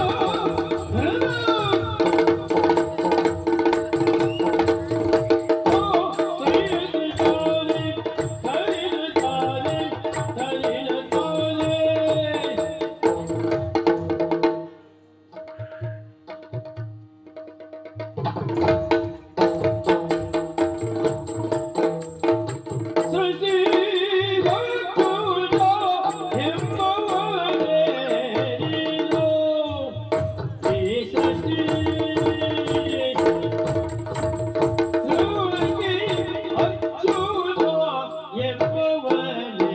Oh. ಎಂಬವನೇ